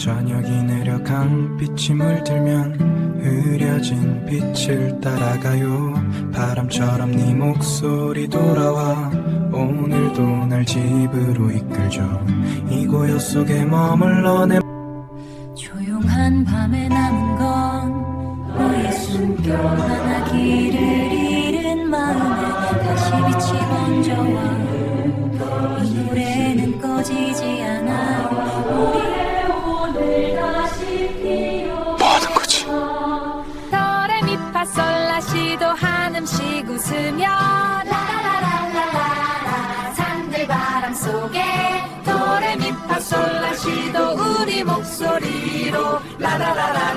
저기 내려간 빛이 물들면 흐려진 빛을 따라가요. 바람처럼 네 목소리 돌아와. 오늘도 날 집으로 이끌죠. 이 고요 속에 머물러 내 조용한 밤에 남은 건 너의 숨결 하나 길을 잃은 마음에 다시 빛이 번져와 웃으며 라라라라라라 산들 바람 속에 도레미파솔라시도 우리 목소리로 라라라라라라